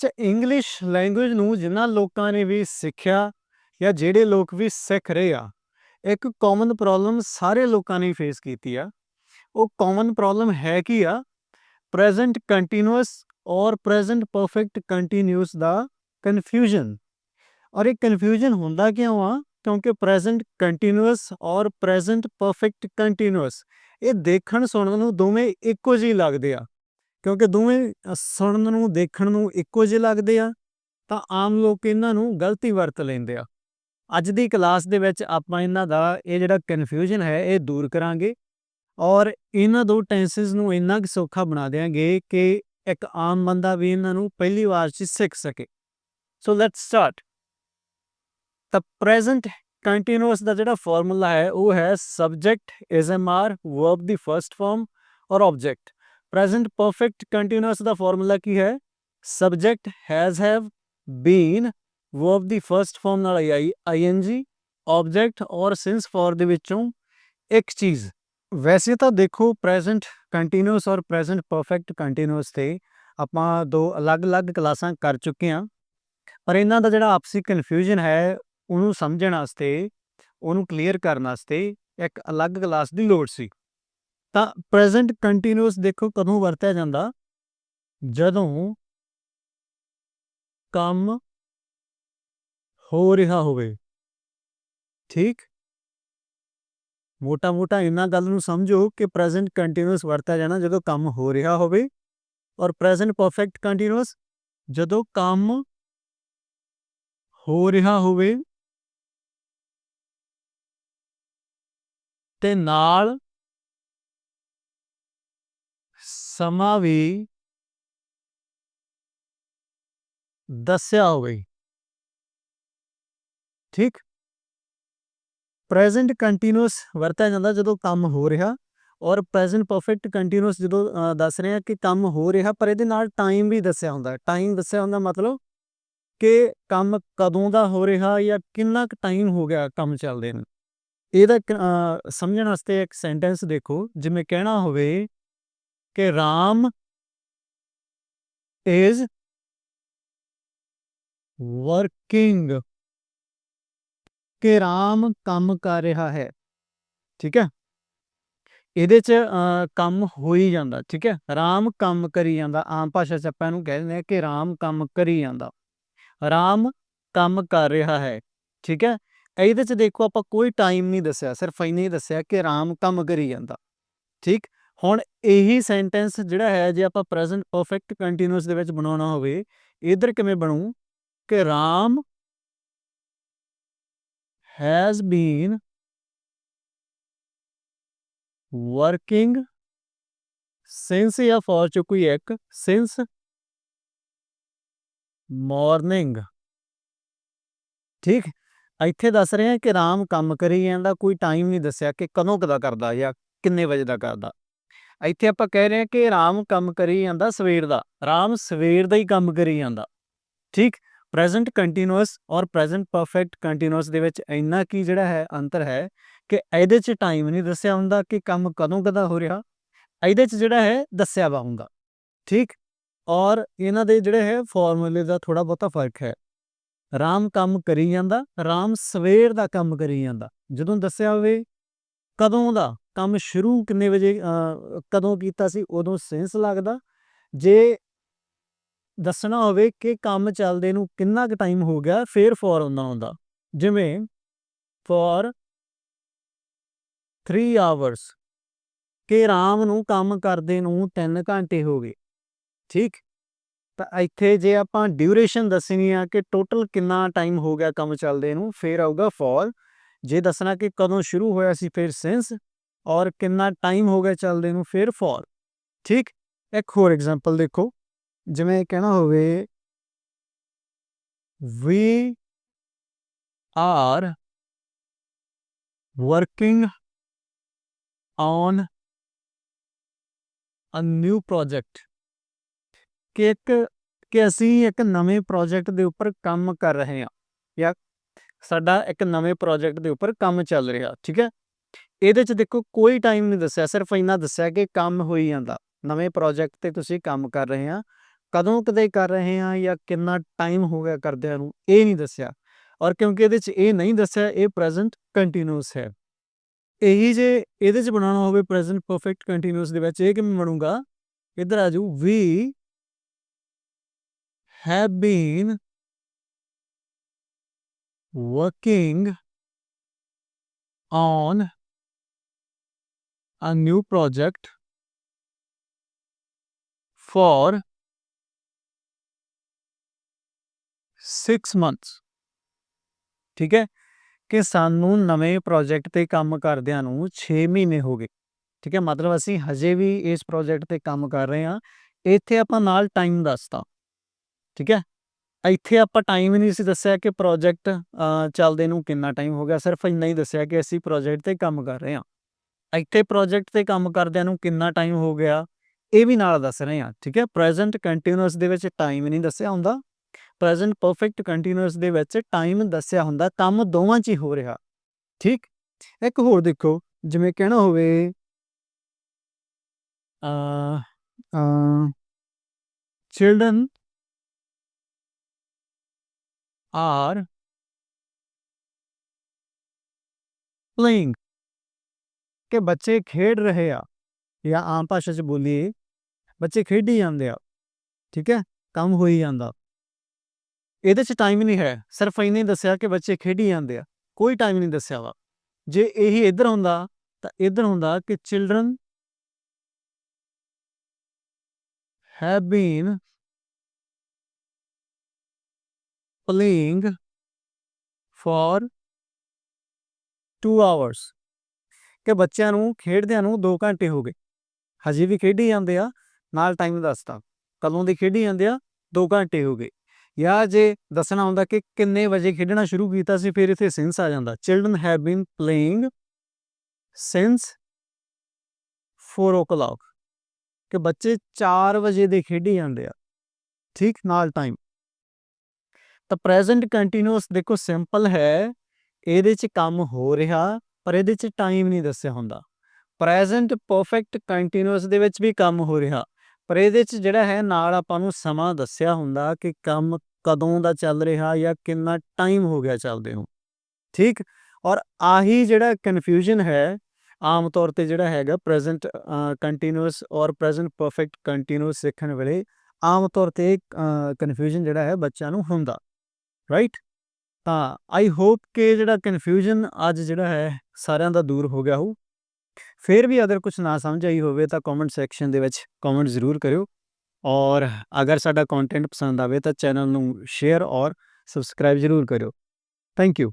ਅੱਛਾ English language ਨੂੰ ਜਿਨ੍ਹਾਂ ਲੋਕਾਂ ਨੇ ਵੀ ਸਿੱਖਿਆ ਜਾਂ ਜਿਹੜੇ ਲੋਕ ਵੀ ਸਿੱਖ ਰਹੇ ਆ, ਇੱਕ ਕਾਮਨ ਪ੍ਰੋਬਲਮ ਸਾਰੇ ਲੋਕਾਂ ਨੇ ਫੇਸ ਕੀਤੀ ਆ। ਉਹ ਕਾਮਨ ਪ੍ਰੋਬਲਮ ਹੈ ਕੀ ਆ? ਪ੍ਰੈਜ਼ੈਂਟ ਕੰਟੀਨਿਊਅਸ ਔਰ ਪ੍ਰੈਜ਼ੈਂਟ ਪਰਫੈਕਟ ਕੰਟੀਨਿਊਸ ਦਾ ਕਨਫਿਊਜ਼ਨ ਔਰ ਇਹ ਕਨਫਿਊਜ਼ਨ ਹੁੰਦਾ ਕਿਉਂ ਆ? ਕਿਉਂਕਿ ਪ੍ਰੈਜ਼ੈਂਟ ਕੰਟੀਨਿਊਸ ਔਰ ਪ੍ਰੈਜ਼ੈਂਟ ਪਰਫੈਕਟ ਕੰਟੀਨਿਊਅਸ ਇਹ ਦੇਖਣ ਸੁਣਨ ਨੂੰ ਦੋਵੇਂ ਇੱਕੋ ਜਿਹੇ ਲੱਗਦੇ ਆ। ਕਿਉਂਕਿ ਦੋਵੇਂ ਸੁਣਨ ਨੂੰ, ਦੇਖਣ ਨੂੰ ਇੱਕੋ ਜਿਹੇ ਲੱਗਦੇ ਆ, ਤਾਂ ਆਮ ਲੋਕ ਇਹਨਾਂ ਨੂੰ ਗਲਤੀ ਵਰਤ ਲੈਂਦੇ ਆ। ਅੱਜ ਦੀ ਕਲਾਸ ਦੇ ਵਿੱਚ ਆਪਾਂ ਇਹਨਾਂ ਦਾ ਇਹ ਜਿਹੜਾ ਕਨਫਿਊਜ਼ਨ ਹੈ, ਇਹ ਦੂਰ ਕਰਾਂਗੇ ਔਰ ਇਹਨਾਂ ਦੋ ਟੈਂਸਸ ਨੂੰ ਇੰਨਾ ਕੁ ਸੌਖਾ ਬਣਾ ਦੇਵਾਂਗੇ ਕਿ ਇੱਕ ਆਮ ਬੰਦਾ ਵੀ ਇਹਨਾਂ ਨੂੰ ਪਹਿਲੀ ਵਾਰ 'ਚ ਸਿੱਖ ਸਕੇ। ਸੋ ਲੈਟਸ ਸਟਾਰਟ ਤਾਂ ਪ੍ਰੈਜ਼ੈਂਟ ਕੰਟੀਨਿਊਸ ਦਾ ਜਿਹੜਾ ਫਾਰਮੂਲਾ ਹੈ, ਉਹ ਹੈ subject is am are verb the first form ਔਰ ਆਬਜੈਕਟ ਪ੍ਰੈਜ਼ੈਂਟ ਪਰਫੈਕਟ ਕੰਟੀਨਿਊਸ ਦਾ ਫਾਰਮੂਲਾ ਕੀ ਹੈ? Subject has have been verb the first form ਨਾਲ ਆਈ ਆਈ ਆਈਐਨਜੀ ਆਬਜੈਕਟ ਔਰ ਸਿੰਸ ਫॉर ਦੇ ਵਿੱਚੋਂ ਇੱਕ ਚੀਜ਼। ਵੈਸੇ ਤਾਂ ਦੇਖੋ ਪ੍ਰੈਜ਼ੈਂਟ ਕੰਟੀਨਿਊਸ ਔਰ ਪ੍ਰੈਜ਼ੈਂਟ ਪਰਫੈਕਟ ਕੰਟੀਨਿਊਸ ਤੇ ਆਪਾਂ ਦੋ ਅਲੱਗ-ਅਲੱਗ ਕਲਾਸਾਂ ਕਰ ਚੁੱਕੇ ਹਾਂ। ਪਰ ਇਹਨਾਂ ਦਾ ਜਿਹੜਾ ਆਪਸੀ ਕਨਫਿਊਜ਼ਨ ਹੈ, ਉਹਨੂੰ ਸਮਝਣ ਵਾਸਤੇ, ਉਹਨੂੰ ਕਲੀਅਰ ਕਰਨ ਵਾਸਤੇ ਇੱਕ ਅਲੱਗ ਕਲਾਸ ਦੀ ਲੋੜ ਸੀ। ਤਾਂ ਪ੍ਰੈਜ਼ੈਂਟ ਕੰਟੀਨਿਊਅਸ ਦੇਖੋ ਕਦੋਂ ਵਰਤਿਆ ਜਾਂਦਾ? ਜਦੋਂ ਕੰਮ ਹੋ ਰਿਹਾ ਹੋਵੇ। ਠੀਕ? ਮੋਟਾ-ਮੋਟਾ ਇਹਨਾਂ ਗੱਲ ਨੂੰ ਸਮਝੋ ਕਿ ਪ੍ਰੈਜ਼ੈਂਟ ਕੰਟੀਨਿਊਸ ਵਰਤਿਆ ਜਾਣਾ ਜਦੋਂ ਕੰਮ ਹੋ ਰਿਹਾ ਹੋਵੇ ਔਰ ਪ੍ਰੈਜ਼ੈਂਟ ਪਰਫੈਕਟ ਕੰਟੀਨਿਊਸ ਜਦੋਂ ਕੰਮ ਹੋ ਰਿਹਾ ਹੋਵੇ। ਤੇ ਨਾਲ ਸਮਾਂ ਵੀ ਦੱਸਿਆ ਹੋਵੇ। ਠੀਕ? ਪ੍ਰੈਜ਼ੈਂਟ ਕੰਟੀਨਿਊਸ ਵਰਤਿਆ ਜਾਂਦਾ ਜਦੋਂ ਕੰਮ ਹੋ ਰਿਹਾ ਔਰ ਪ੍ਰੈਜ਼ੈਂਟ ਪਰਫੈਕਟ ਕੰਟੀਨਿਊਸ ਜਦੋਂ ਦੱਸ ਰਹੇ ਆ ਕਿ ਕੰਮ ਹੋ ਰਿਹਾ ਪਰ ਇਹਦੇ ਨਾਲ ਟਾਈਮ ਵੀ ਦੱਸਿਆ ਹੁੰਦਾ। ਟਾਈਮ ਦੱਸਿਆ ਹੁੰਦਾ ਮਤਲਬ ਕਿ ਕੰਮ ਕਦੋਂ ਦਾ ਹੋ ਰਿਹਾ ਜਾਂ ਕਿੰਨਾ ਕੁ ਟਾਈਮ ਹੋ ਗਿਆ ਕੰਮ ਚੱਲਦੇ ਨੂੰ। ਇਹਦਾ ਸਮਝਣ ਵਾਸਤੇ ਇੱਕ ਸੈਂਟੈਂਸ ਦੇਖੋ। ਜਿਵੇਂ ਕਹਿਣਾ ਹੋਵੇ ਕਿ ਰਾਮ ਇਜ਼ ਵਰਕਿੰਗ ਕਿ ਰਾਮ ਕੰਮ ਕਰ ਰਿਹਾ ਹੈ। ਠੀਕ ਹੈ? ਇਹਦੇ ਚ ਕੰਮ ਹੋ ਹੀ ਜਾਂਦਾ, ਠੀਕ ਹੈ? ਰਾਮ ਕੰਮ ਕਰੀ ਜਾਂਦਾ। ਆਮ ਭਾਸ਼ਾ ਚ ਆਪਾਂ ਇਹਨੂੰ ਕਹਿ ਦਿੰਦੇ ਆ ਕਿ ਰਾਮ ਕੰਮ ਕਰੀ ਜਾਂਦਾ। ਰਾਮ ਕੰਮ ਕਰ ਰਿਹਾ ਹੈ, ਠੀਕ ਹੈ? ਇਹਦੇ ਚ ਦੇਖੋ ਆਪਾਂ ਕੋਈ ਟਾਈਮ ਨਹੀਂ ਦੱਸਿਆ, ਸਿਰਫ ਇੰਨਾ ਹੀ ਦੱਸਿਆ ਕਿ ਰਾਮ ਕੰਮ ਕਰੀ ਜਾਂਦਾ। ਠੀਕ? ਹੁਣ ਇਹੀ ਸੈਂਟੈਂਸ ਜਿਹੜਾ ਹੈ, ਜੇ ਆਪਾਂ ਪ੍ਰੈਜ਼ੈਂਟ ਪਰਫੈਕਟ ਕੰਟੀਨਿਊਸ ਦੇ ਵਿੱਚ ਬਣਾਉਣਾ ਹੋਵੇ, ਇਧਰ ਕਿਵੇਂ ਬਣੂ? ਕਿ Ram has been working since ਜਾਂ for ਚ ਕੋਈ ਇੱਕ, since morning ਠੀਕ? ਇੱਥੇ ਦੱਸ ਰਹੇ ਆ ਕਿ ਰਾਮ ਕੰਮ ਕਰੀ ਜਾਂਦਾ, ਕੋਈ ਟਾਈਮ ਨਹੀਂ ਦੱਸਿਆ ਕਿ ਕਦੋਂ ਕਦਾ ਕਰਦਾ ਜਾਂ ਕਿੰਨੇ ਵਜੇ ਦਾ ਕਰਦਾ। ਇੱਥੇ ਆਪਾਂ ਕਹਿ ਰਹੇ ਹਾਂ ਕਿ ਰਾਮ ਕੰਮ ਕਰੀ ਜਾਂਦਾ ਸਵੇਰ ਦਾ ਰਾਮ ਸਵੇਰ ਦਾ ਹੀ ਕੰਮ ਕਰੀ ਜਾਂਦਾ। ਠੀਕ? ਪ੍ਰੈਜ਼ੈਂਟ ਕੰਟੀਨਿਊਸ ਔਰ ਪ੍ਰੈਜ਼ੈਂਟ ਪਰਫੈਕਟ ਕੰਟੀਨਿਊਸ ਦੇ ਵਿੱਚ ਇੰਨਾ ਕੀ ਜਿਹੜਾ ਹੈ ਅੰਤਰ ਹੈ ਕਿ ਇਹਦੇ 'ਚ ਟਾਈਮ ਨਹੀਂ ਦੱਸਿਆ ਹੁੰਦਾ ਕਿ ਕੰਮ ਕਦੋਂ ਕਦਾ ਹੋ ਰਿਹਾ, ਇਹਦੇ 'ਚ ਜਿਹੜਾ ਹੈ ਦੱਸਿਆ ਵਾ ਹੁੰਦਾ। ਠੀਕ? ਔਰ ਇਹਨਾਂ ਦੇ ਜਿਹੜੇ ਹੈ ਫਾਰਮੂਲੇ ਦਾ ਥੋੜਾ ਬਹੁਤਾ ਫ਼ਰਕ ਹੈ। ਰਾਮ ਕੰਮ ਕਰੀ ਜਾਂਦਾ ਰਾਮ ਸਵੇਰ ਦਾ ਕੰਮ ਕਰੀ ਜਾਂਦਾ। ਜਦੋਂ ਦੱਸਿਆ ਹੋਵੇ ਕਦੋਂ ਦਾ? ਕੰਮ ਸ਼ੁਰੂ ਕਿੰਨੇ ਵਜੇ ਕਦੋਂ ਕੀਤਾ ਸੀ, ਉਦੋਂ ਸੈਂਸ ਲੱਗਦਾ। ਜੇ ਦੱਸਣਾ ਹੋਵੇ ਕਿ ਕੰਮ ਚੱਲਦੇ ਨੂੰ ਕਿੰਨਾ ਕੁ ਟਾਈਮ ਹੋ ਗਿਆ, ਫੇਰ ਫੋਰ ਹੁੰਦਾ ਹੁੰਦਾ। ਜਿਵੇਂ ਫੋਰ 3 ਆਵਰਸ ਕਿ ਰਾਮ ਨੂੰ ਕੰਮ ਕਰਦੇ ਨੂੰ 3 ਘੰਟੇ ਹੋ ਗਏ। ਠੀਕ? ਤਾਂ ਇੱਥੇ ਜੇ ਆਪਾਂ ਡਿਊਰੇਸ਼ਨ ਦੱਸਣੀ ਆ ਕਿ ਟੋਟਲ ਕਿੰਨਾ ਟਾਈਮ ਹੋ ਗਿਆ ਕੰਮ ਚੱਲਦੇ ਨੂੰ, ਫੇਰ ਆਊਗਾ ਫੋਰ। ਜੇ ਦੱਸਣਾ ਕਿ ਕਦੋਂ ਸ਼ੁਰੂ ਹੋਇਆ ਸੀ, ਫੇਰ ਸੈਂਸ। ਔਰ ਕਿੰਨਾ ਟਾਈਮ ਹੋ ਗਿਆ ਚੱਲਦੇ ਨੂੰ ਫਿਰ ਫॉर ਠੀਕ? ਇੱਕ ਹੋਰ ਐਗਜ਼ਾਮਪਲ ਦੇਖੋ। ਜਿਵੇਂ ਕਹਿਣਾ ਹੋਵੇ, we are working on a new project. ਕਿ ਇੱਕ, ਕਿ ਅਸੀਂ ਇੱਕ ਨਵੇਂ ਪ੍ਰੋਜੈਕਟ ਦੇ ਉੱਪਰ ਕੰਮ ਕਰ ਰਹੇ ਹਾਂ ਜਾਂ ਸਾਡਾ ਇੱਕ ਨਵੇਂ ਪ੍ਰੋਜੈਕਟ ਦੇ ਉੱਪਰ ਕੰਮ ਚੱਲ ਰਿਹਾ, ਠੀਕ ਹੈ? ਇਹਦੇ ਚ ਦੇਖੋ ਕੋਈ ਟਾਈਮ ਨਹੀਂ ਦੱਸਿਆ, ਸਿਰਫ ਇੰਨਾ ਦੱਸਿਆ ਕਿ ਕੰਮ ਹੋਈ ਜਾਂਦਾ। ਨਵੇਂ ਪ੍ਰੋਜੈਕਟ ਤੇ ਤੁਸੀਂ ਕੰਮ ਕਰ ਰਹੇ ਆ ਕਦੋਂ ਕਦੇ ਕਰ ਰਹੇ ਹਾਂ ਜਾਂ ਕਿੰਨਾ ਟਾਈਮ ਹੋ ਗਿਆ ਕਰਦਿਆਂ ਨੂੰ, ਇਹ ਨਹੀਂ ਦੱਸਿਆ। ਔਰ ਕਿਉਂਕਿ ਇਹਦੇ 'ਚ ਇਹ ਨਹੀਂ ਦੱਸਿਆ, ਇਹ ਪ੍ਰੈਜ਼ੈਂਟ ਕੰਟੀਨਿਊਸ ਹੈ। ਇਹੀ ਜੇ ਇਹਦੇ 'ਚ ਬਣਾਉਣਾ ਹੋਵੇ ਪ੍ਰੈਜ਼ੈਂਟ ਪਰਫੈਕਟ ਕੰਟੀਨਿਊਸ ਦੇ ਵਿੱਚ, ਇਹ ਕਿਵੇਂ ਬਣੂਗਾ? ਇੱਧਰ ਆ ਜੂ ਵੀ have been working on a new project for six months. ਠੀਕ ਹੈ? ਕਿ ਸਾਨੂੰ ਨਵੇਂ ਪ੍ਰੋਜੈਕਟ ਤੇ ਕੰਮ ਕਰਦਿਆਂ ਨੂੰ 6 ਮਹੀਨੇ ਹੋ ਗਏ। ਠੀਕ ਹੈ? ਮਤਲਬ ਅਸੀਂ ਹਜੇ ਵੀ ਇਸ ਪ੍ਰੋਜੈਕਟ ਤੇ ਕੰਮ ਕਰ ਰਹੇ ਹਾਂ। ਇੱਥੇ ਆਪਾਂ ਨਾਲ ਟਾਈਮ ਦੱਸਤਾ। ਠੀਕ ਹੈ? ਇੱਥੇ ਆਪਾਂ ਟਾਈਮ ਨਹੀਂ ਸੀ ਦੱਸਿਆ ਕਿ ਪ੍ਰੋਜੈਕਟ ਚੱਲਦੇ ਨੂੰ ਕਿੰਨਾ ਟਾਈਮ ਹੋ ਗਿਆ। ਸਿਰਫ ਇੰਨਾ ਹੀ ਦੱਸਿਆ ਕਿ ਅਸੀਂ ਪ੍ਰੋਜੈਕਟ ਤੇ ਕੰਮ ਕਰ ਰਹੇ ਹਾਂ। ਇੱਥੇ ਪ੍ਰੋਜੈਕਟ ਤੇ ਕੰਮ ਕਰਦਿਆਂ ਨੂੰ ਕਿੰਨਾ ਟਾਈਮ ਹੋ ਗਿਆ, ਇਹ ਵੀ ਨਾਲ ਦੱਸ ਰਹੇ ਹਾਂ, ਠੀਕ ਹੈ? ਪ੍ਰੈਜ਼ੈਂਟ ਕੰਟੀਨਿਊਸ ਦੇ ਵਿੱਚ ਟਾਈਮ ਨਹੀਂ ਦੱਸਿਆ ਹੁੰਦਾ। ਪ੍ਰੈਜ਼ੈਂਟ ਪਰਫੈਕਟ ਕੰਟੀਨਿਊਸ ਦੇ ਵਿੱਚ ਟਾਈਮ ਦੱਸਿਆ ਹੁੰਦਾ, ਕੰਮ ਦੋਵਾਂ 'ਚ ਹੀ ਹੋ ਰਿਹਾ, ਠੀਕ? ਇੱਕ ਹੋਰ ਦੇਖੋ, ਜਿਵੇਂ ਕਹਿਣਾ ਹੋਵੇ uh a children are playing. ਕਿ ਬੱਚੇ ਖੇਡ ਰਹੇ ਆ ਜਾਂ ਆਮ ਭਾਸ਼ਾ 'ਚ ਬੋਲੀਏ, ਬੱਚੇ ਖੇਡੀ ਜਾਂਦੇ ਆ, ਠੀਕ ਹੈ? ਕੰਮ ਹੋਈ ਜਾਂਦਾ। ਇਹਦੇ 'ਚ ਟਾਈਮ ਨਹੀਂ ਹੈ। ਸਿਰਫ ਇੰਨੇ ਦੱਸਿਆ ਕਿ ਬੱਚੇ ਖੇਡੀ ਜਾਂਦੇ ਆ। ਕੋਈ ਟਾਈਮ ਨਹੀਂ ਦੱਸਿਆ ਵਾ। ਜੇ ਇਹੀ ਇੱਧਰ ਹੁੰਦਾ, ਤਾਂ ਇੱਧਰ ਹੁੰਦਾ ਕਿ children have been playing for 2 hours ਕਿ ਬੱਚਿਆਂ ਨੂੰ, ਖੇਡਦਿਆਂ ਨੂੰ 2 ਘੰਟੇ ਹੋ ਗਏ। ਹਜੇ ਵੀ ਖੇਡੀ ਜਾਂਦੇ ਆ, ਨਾਲ ਟਾਈਮ ਦੱਸਤਾ ਕਦੋਂ ਦੇ ਖੇਡੀ ਜਾਂਦੇ ਆ 2 ਘੰਟੇ ਹੋ ਗਏ। ਜਾਂ ਜੇ ਦੱਸਣਾ ਹੁੰਦਾ ਕਿ ਕਿੰਨੇ ਵਜੇ ਖੇਡਣਾ ਸ਼ੁਰੂ ਕੀਤਾ ਸੀ, ਫਿਰ ਇੱਥੇ ਸਿੰਸ ਆ ਜਾਂਦਾ। Children have been playing since 4 o'clock ਕਿ ਬੱਚੇ 4 ਵਜੇ ਦੇ ਖੇਡੀ ਜਾਂਦੇ ਆ। ਠੀਕ, ਨਾਲ ਟਾਈਮ ਤਾਂ ਪ੍ਰੈਜ਼ੈਂਟ ਕੰਟੀਨਿਊਸ ਦੇਖੋ ਸਿੰਪਲ ਹੈ। ਇਹਦੇ 'ਚ ਕੰਮ ਹੋ ਰਿਹਾ। ਪਰ ਇਹਦੇ 'ਚ ਟਾਈਮ ਨਹੀਂ ਦੱਸਿਆ ਹੁੰਦਾ। ਪ੍ਰੈਜ਼ੈਂਟ ਪਰਫੈਕਟ ਕੰਟੀਨਿਊਸ ਦੇ ਵਿੱਚ ਵੀ ਕੰਮ ਹੋ ਰਿਹਾ। ਪਰ ਇਹਦੇ 'ਚ ਜਿਹੜਾ ਹੈ, ਨਾਲ ਆਪਾਂ ਨੂੰ ਸਮਾਂ ਦੱਸਿਆ ਹੁੰਦਾ ਕਿ ਕੰਮ ਕਦੋਂ ਦਾ ਚੱਲ ਰਿਹਾ ਜਾਂ ਕਿੰਨਾ ਟਾਈਮ ਹੋ ਗਿਆ ਚੱਲਦੇ ਨੂੰ। ਠੀਕ? ਔਰ ਆਹੀ ਜਿਹੜਾ ਕਨਫਿਊਜ਼ਨ ਹੈ, ਆਮ ਤੌਰ ਤੇ ਜਿਹੜਾ ਹੈਗਾ ਪ੍ਰੈਜ਼ੈਂਟ ਕੰਟੀਨਿਊਸ ਔਰ ਪ੍ਰੈਜ਼ੈਂਟ ਪਰਫੈਕਟ ਕੰਟੀਨਿਊਸ ਸਿੱਖਣ ਵੇਲੇ ਆਮ ਤੌਰ ਤੇ ਕਨਫਿਊਜ਼ਨ ਜਿਹੜਾ ਹੈ ਬੱਚਿਆਂ ਨੂੰ ਹੁੰਦਾ। ਰਾਈਟ ਤਾਂ ਆਈ ਹੋਪ ਕਿ ਜਿਹੜਾ ਕਨਫਿਊਜ਼ਨ ਅੱਜ ਜਿਹੜਾ ਹੈ ਸਾਰਿਆਂ ਦਾ ਦੂਰ ਹੋ ਗਿਆ ਹੋ ਫਿਰ ਵੀ ਅਗਰ ਕੁਝ ਨਾ ਸਮਝ ਆਈ ਹੋਵੇ ਤਾਂ ਕਮੈਂਟ ਸੈਕਸ਼ਨ ਦੇ ਵਿੱਚ ਕਮੈਂਟ ਜ਼ਰੂਰ ਕਰਿਓ। ਔਰ ਅਗਰ ਸਾਡਾ ਕੰਟੈਂਟ ਪਸੰਦ ਆਵੇ ਤਾਂ ਚੈਨਲ ਨੂੰ ਸ਼ੇਅਰ ਔਰ ਸਬਸਕ੍ਰਾਈਬ ਜ਼ਰੂਰ ਕਰਿਓ। Thank you